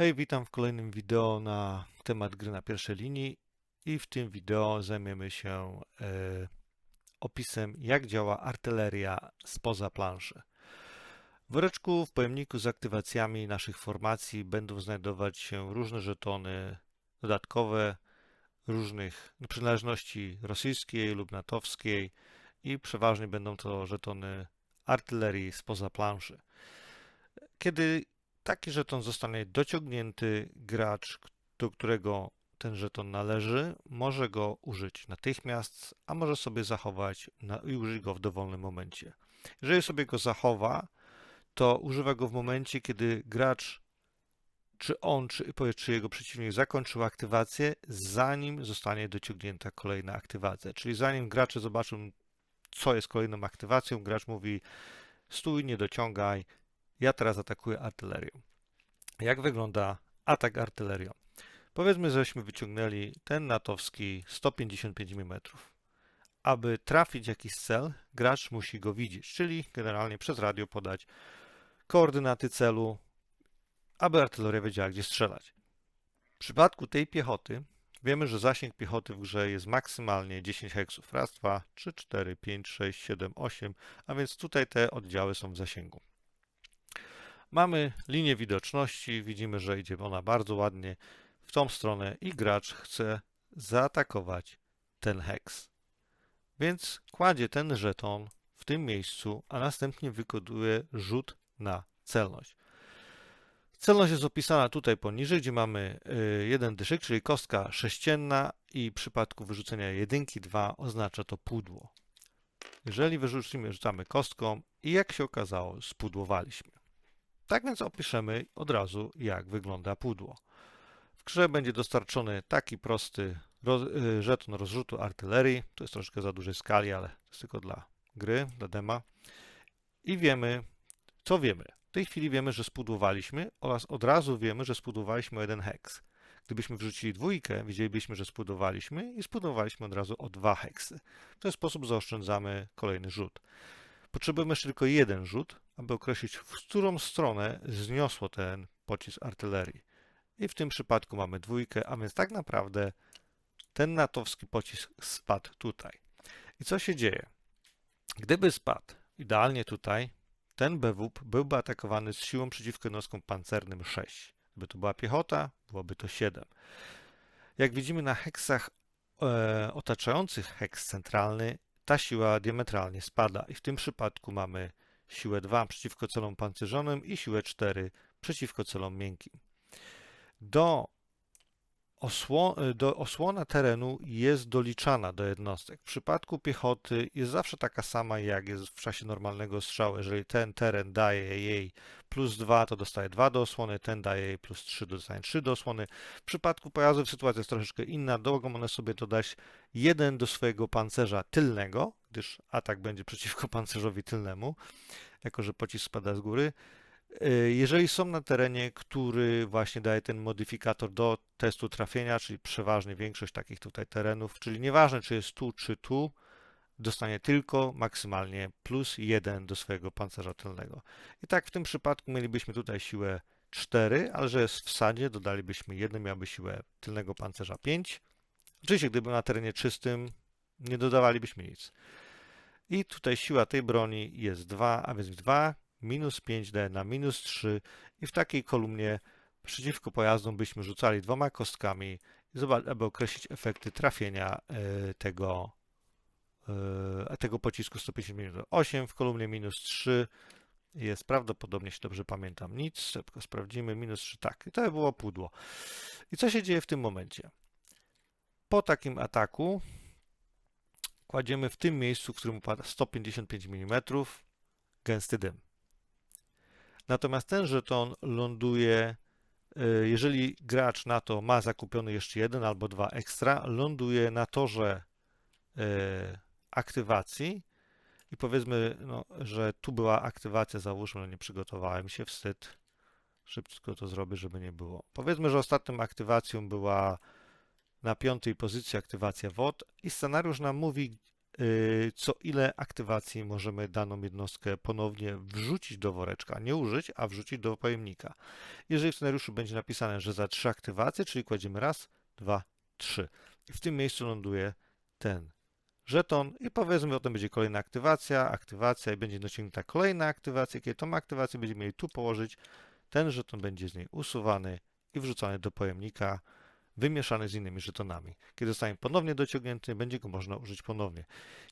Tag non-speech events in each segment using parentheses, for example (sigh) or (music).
Hej, witam w kolejnym wideo na temat gry na pierwszej linii i w tym wideo zajmiemy się e, opisem jak działa artyleria spoza planszy. W woreczku w pojemniku z aktywacjami naszych formacji będą znajdować się różne żetony dodatkowe różnych przynależności rosyjskiej lub natowskiej i przeważnie będą to żetony artylerii spoza planszy. Kiedy taki żeton zostanie dociągnięty, gracz, do którego ten żeton należy, może go użyć natychmiast, a może sobie zachować na, i użyć go w dowolnym momencie. Jeżeli sobie go zachowa, to używa go w momencie, kiedy gracz, czy on, czy, czy jego przeciwnik zakończył aktywację, zanim zostanie dociągnięta kolejna aktywacja. Czyli zanim gracze zobaczą, co jest kolejną aktywacją, gracz mówi stój, nie dociągaj, ja teraz atakuję artylerią. Jak wygląda atak artylerią? Powiedzmy, żeśmy wyciągnęli ten natowski 155 mm. Aby trafić jakiś cel, gracz musi go widzieć, czyli generalnie przez radio podać koordynaty celu, aby artyleria wiedziała, gdzie strzelać. W przypadku tej piechoty wiemy, że zasięg piechoty w grze jest maksymalnie 10 heksów. Raz, dwa, trzy, cztery, pięć, sześć, siedem, osiem, a więc tutaj te oddziały są w zasięgu. Mamy linię widoczności, widzimy, że idzie ona bardzo ładnie w tą stronę i gracz chce zaatakować ten heks. Więc kładzie ten żeton w tym miejscu, a następnie wykoduje rzut na celność. Celność jest opisana tutaj poniżej, gdzie mamy y, jeden dyszyk, czyli kostka sześcienna i w przypadku wyrzucenia jedynki 2 oznacza to pudło. Jeżeli wyrzucimy, rzucamy kostką i jak się okazało, spudłowaliśmy. Tak więc opiszemy od razu, jak wygląda pudło. W grze będzie dostarczony taki prosty roz, y, żeton rozrzutu artylerii. To jest troszkę za dużej skali, ale to jest tylko dla gry, dla dema. I wiemy, co wiemy. W tej chwili wiemy, że spudłowaliśmy oraz od razu wiemy, że spudłowaliśmy jeden heks. Gdybyśmy wrzucili dwójkę, widzielibyśmy, że spudłowaliśmy i spudłowaliśmy od razu o dwa heksy. W ten sposób zaoszczędzamy kolejny rzut. Potrzebujemy jeszcze tylko jeden rzut, aby określić, w którą stronę zniosło ten pocisk artylerii. I w tym przypadku mamy dwójkę, a więc tak naprawdę ten natowski pocisk spadł tutaj. I co się dzieje? Gdyby spadł idealnie tutaj, ten BWP byłby atakowany z siłą przeciwko jednostkom pancernym 6. Gdyby to była piechota, byłoby to 7. Jak widzimy na heksach e, otaczających heks centralny, ta siła diametralnie spada i w tym przypadku mamy siłę 2 przeciwko celom pancerzonym i siłę 4 przeciwko celom miękkim. Do, osło do osłona terenu jest doliczana do jednostek. W przypadku piechoty jest zawsze taka sama, jak jest w czasie normalnego strzału. Jeżeli ten teren daje jej plus 2, to dostaje 2 do osłony, ten daje jej plus 3, dostaje 3 do osłony. W przypadku pojazdów sytuacja jest troszeczkę inna. Mogą one sobie dodać 1 do swojego pancerza tylnego, gdyż atak będzie przeciwko (laughs) pancerzowi tylnemu, jako że pocisk spada z góry. Y, jeżeli są na terenie, który właśnie daje ten modyfikator do testu trafienia, czyli przeważnie większość takich tutaj terenów, czyli nieważne czy jest tu czy tu, dostanie tylko maksymalnie plus 1 do swojego pancerza tylnego. I tak w tym przypadku mielibyśmy tutaj siłę 4, ale że jest w sadzie, dodalibyśmy 1, miałby siłę tylnego pancerza 5. Oczywiście, gdyby na terenie czystym, nie dodawalibyśmy nic. I tutaj siła tej broni jest 2, a więc 2 minus 5 daje na minus 3 i w takiej kolumnie przeciwko pojazdom byśmy rzucali dwoma kostkami, aby określić efekty trafienia e, tego, e, tego pocisku 150 mm. 8 w kolumnie minus 3 jest prawdopodobnie, jeśli dobrze pamiętam, nic. Szybko sprawdzimy. Minus 3, tak. I to było pudło. I co się dzieje w tym momencie? Po takim ataku kładziemy w tym miejscu, w którym upada 155 mm, gęsty dym. Natomiast ten żeton ląduje, e, jeżeli gracz na to ma zakupiony jeszcze jeden albo dwa ekstra, ląduje na torze e, aktywacji i powiedzmy, no, że tu była aktywacja, załóżmy, no nie przygotowałem się, wstyd, szybko to zrobię, żeby nie było. Powiedzmy, że ostatnią aktywacją była na piątej pozycji aktywacja WOD i scenariusz nam mówi, co ile aktywacji możemy daną jednostkę ponownie wrzucić do woreczka. Nie użyć, a wrzucić do pojemnika. Jeżeli w scenariuszu będzie napisane, że za trzy aktywacje, czyli kładziemy raz, dwa, trzy. I w tym miejscu ląduje ten żeton i powiedzmy, potem będzie kolejna aktywacja, aktywacja i będzie dociągnięta kolejna aktywacja. Kiedy tą aktywację będziemy mieli tu położyć, ten żeton będzie z niej usuwany i wrzucany do pojemnika, wymieszany z innymi żetonami. Kiedy zostanie ponownie dociągnięty, będzie go można użyć ponownie.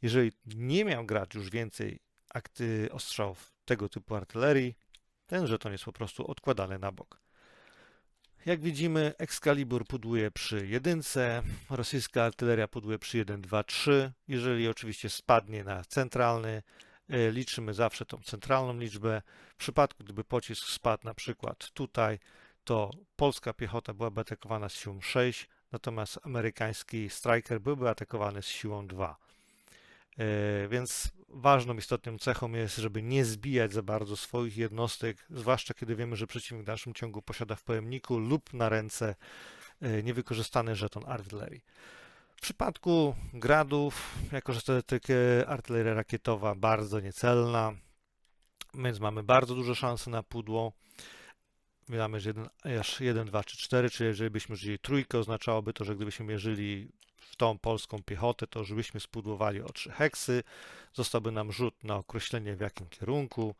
Jeżeli nie miał grać już więcej akty ostrzałów tego typu artylerii, ten żeton jest po prostu odkładany na bok. Jak widzimy, Excalibur pudłuje przy jedynce, rosyjska artyleria pudłuje przy 1, 2, 3. Jeżeli oczywiście spadnie na centralny, y, liczymy zawsze tą centralną liczbę. W przypadku, gdyby pocisk spadł na przykład tutaj, to polska piechota byłaby atakowana z siłą 6, natomiast amerykański Striker byłby atakowany z siłą 2. E, Więc ważną, istotną cechą jest, żeby nie zbijać za bardzo swoich jednostek, zwłaszcza kiedy wiemy, że przeciwnik w dalszym ciągu posiada w pojemniku lub na ręce e, niewykorzystany żeton artylerii. W przypadku gradów, jako że jest artyleria rakietowa bardzo niecelna, więc mamy bardzo duże szanse na pudło. Mamy, że 1, aż 1, 2 czy 4, czyli jeżeli byśmy użyli trójkę, oznaczałoby to, że gdybyśmy mierzyli w tą polską piechotę, to żebyśmy spudłowali o 3 heksy. Zostałby nam rzut na określenie w jakim kierunku.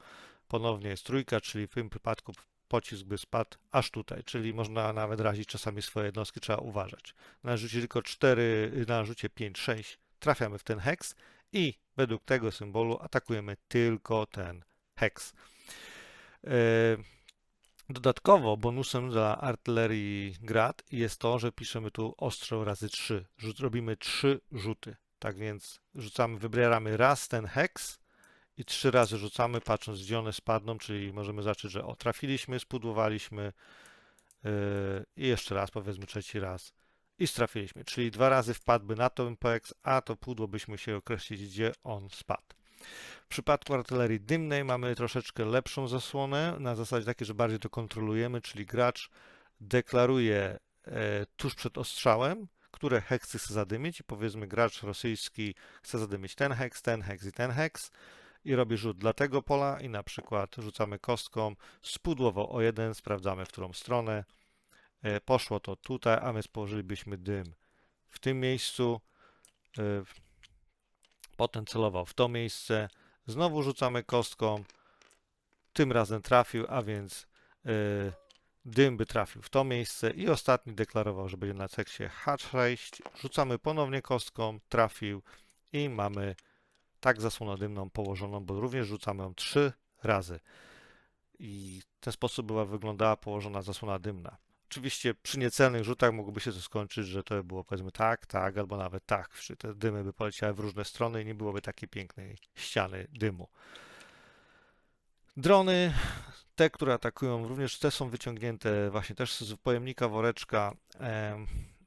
Ponownie jest trójka, czyli w tym przypadku pocisk by spadł aż tutaj, czyli można nawet razić czasami swoje jednostki, trzeba uważać. Na rzucie tylko 4, na rzucie 5, 6 trafiamy w ten heks i według tego symbolu atakujemy tylko ten heks. Yy, Dodatkowo bonusem dla artylerii grad jest to, że piszemy tu ostrzał razy 3. Rzut, robimy 3 rzuty. Tak więc rzucamy, wybieramy raz ten heks i trzy razy rzucamy, patrząc gdzie one spadną, czyli możemy zacząć, że o, trafiliśmy, spudłowaliśmy yy, i jeszcze raz, powiedzmy trzeci raz i strafiliśmy. Czyli dwa razy wpadłby na ten heks, a to pudło byśmy się określić, gdzie on spadł. W przypadku artylerii dymnej mamy troszeczkę lepszą zasłonę, na zasadzie takiej, że bardziej to kontrolujemy, czyli gracz deklaruje e, tuż przed ostrzałem, które heksy chce zadymić i powiedzmy gracz rosyjski chce zadymić ten heks, ten heks i ten heks i robi rzut dla tego pola i na przykład rzucamy kostką spudłowo o jeden, sprawdzamy w którą stronę. E, poszło to tutaj, a więc położylibyśmy dym w tym miejscu. E, Potem celował w to miejsce. Znowu rzucamy kostką. Tym razem trafił, a więc yy, dym by trafił w to miejsce. I ostatni deklarował, że będzie na seksie H6. Rzucamy ponownie kostką. Trafił. I mamy tak zasłonę dymną położoną, bo również rzucamy ją trzy razy. I w ten sposób była wyglądała położona zasłona dymna. Oczywiście przy niecelnych rzutach mogłoby się to skończyć, że to by było powiedzmy tak, tak, albo nawet tak. Czy te dymy by poleciały w różne strony i nie byłoby takiej pięknej ściany dymu. Drony, te, które atakują, również te są wyciągnięte właśnie też z pojemnika woreczka.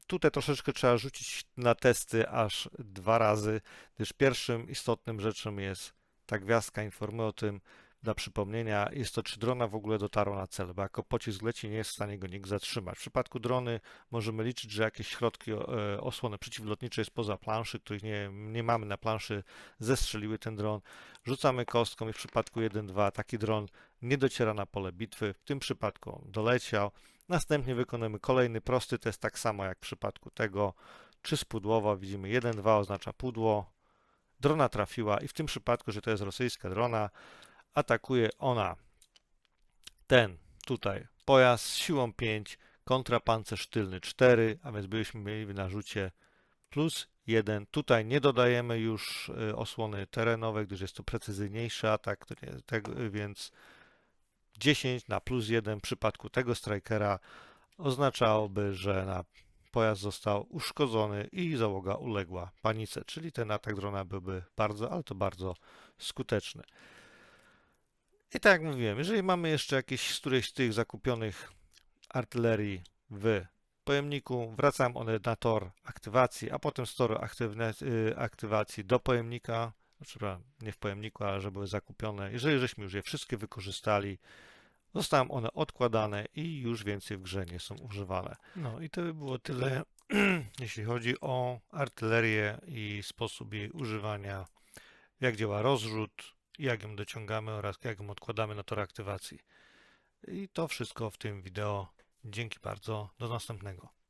Tutaj troszeczkę trzeba rzucić na testy aż dwa razy, gdyż pierwszym istotnym rzeczą jest ta gwiazdka informuje o tym, dla przypomnienia, jest to, czy drona w ogóle dotarła na cel, bo jako pocisk leci, nie jest w stanie go nikt zatrzymać. W przypadku drony możemy liczyć, że jakieś środki e, osłony przeciwlotniczej spoza planszy, których nie, nie mamy na planszy, zestrzeliły ten dron. Rzucamy kostką i w przypadku 1-2 taki dron nie dociera na pole bitwy. W tym przypadku doleciał. Następnie wykonujemy kolejny prosty test, tak samo jak w przypadku tego, czy spudłował. Widzimy 1-2 oznacza pudło. Drona trafiła i w tym przypadku, że to jest rosyjska drona, atakuje ona ten tutaj pojazd z siłą 5, kontrapancerz tylny 4, a więc byśmy mieli w narzucie plus 1. Tutaj nie dodajemy już y, osłony terenowej, gdyż jest to precyzyjniejszy atak, tak, więc 10 na plus 1 w przypadku tego strikera oznaczałoby, że na pojazd został uszkodzony i załoga uległa panice, czyli ten atak drona byłby bardzo, ale to bardzo skuteczny. I tak jak mówiłem, jeżeli mamy jeszcze jakieś z którejś z tych zakupionych artylerii w pojemniku, wracam one na tor aktywacji, a potem z toru aktywne, y, aktywacji do pojemnika, znaczy nie w pojemniku, ale że były zakupione. Jeżeli żeśmy już je wszystkie wykorzystali, zostają one odkładane i już więcej w grze nie są używane. No i to by było tyle, (clears throat) jeśli chodzi o artylerię i sposób jej używania, jak działa rozrzut, jak ją dociągamy oraz jak ją odkładamy na tor aktywacji. I to wszystko w tym wideo. Dzięki bardzo. Do następnego.